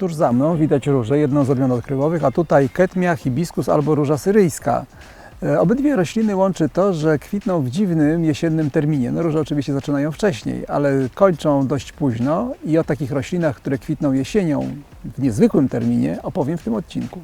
Tuż za mną widać róże, jedną z odmian odkryłowych, a tutaj ketmia, hibiskus albo róża syryjska. E, Obydwie rośliny łączy to, że kwitną w dziwnym jesiennym terminie. No róże oczywiście zaczynają wcześniej, ale kończą dość późno i o takich roślinach, które kwitną jesienią w niezwykłym terminie opowiem w tym odcinku.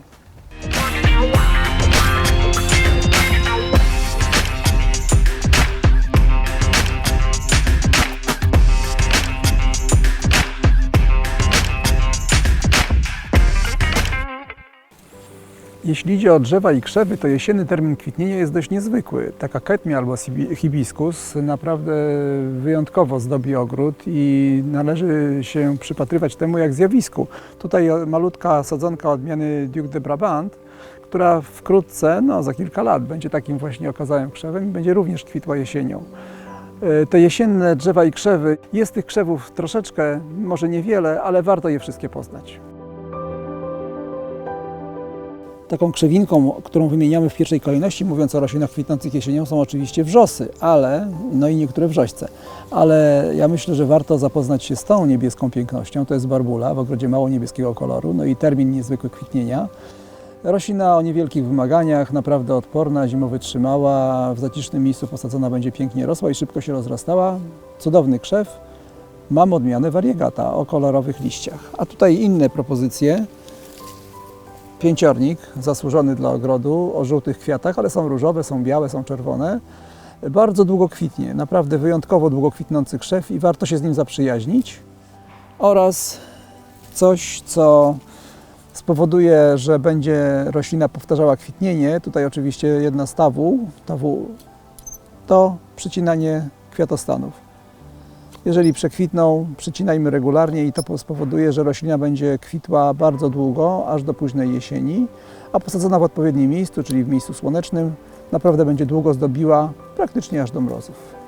Jeśli idzie o drzewa i krzewy, to jesienny termin kwitnienia jest dość niezwykły. Taka ketmia albo hibiskus naprawdę wyjątkowo zdobi ogród i należy się przypatrywać temu jak zjawisku. Tutaj malutka sadzonka odmiany Duke de Brabant, która wkrótce, no za kilka lat, będzie takim właśnie okazałym krzewem i będzie również kwitła jesienią. E, Te jesienne drzewa i krzewy, jest tych krzewów troszeczkę, może niewiele, ale warto je wszystkie poznać. Taką krzewinką, którą wymieniamy w pierwszej kolejności, mówiąc o roślinach kwitnących jesienią, są oczywiście wrzosy, ale, no i niektóre wrzośce. Ale ja myślę, że warto zapoznać się z tą niebieską pięknością. To jest barbula, w ogrodzie mało niebieskiego koloru, no i termin niezwykły kwitnienia. Roślina o niewielkich wymaganiach, naprawdę odporna, zimą wytrzymała, w zacisznym miejscu posadzona będzie pięknie rosła i szybko się rozrastała. Cudowny krzew. Mam odmianę variegata o kolorowych liściach. A tutaj inne propozycje. Pięciornik zasłużony dla ogrodu o żółtych kwiatach, ale są różowe, są białe, są czerwone. Bardzo długo kwitnie, naprawdę wyjątkowo długo kwitnący krzew i warto się z nim zaprzyjaźnić. Oraz coś, co spowoduje, że będzie roślina powtarzała kwitnienie. Tutaj oczywiście jedna z tawu, tawu to przycinanie kwiatostanów. Jeżeli przekwitną, przycinajmy regularnie i to spowoduje, że roślina będzie kwitła bardzo długo, aż do późnej jesieni, a posadzona w odpowiednim miejscu, czyli w miejscu słonecznym, naprawdę będzie długo zdobiła, praktycznie aż do mrozów.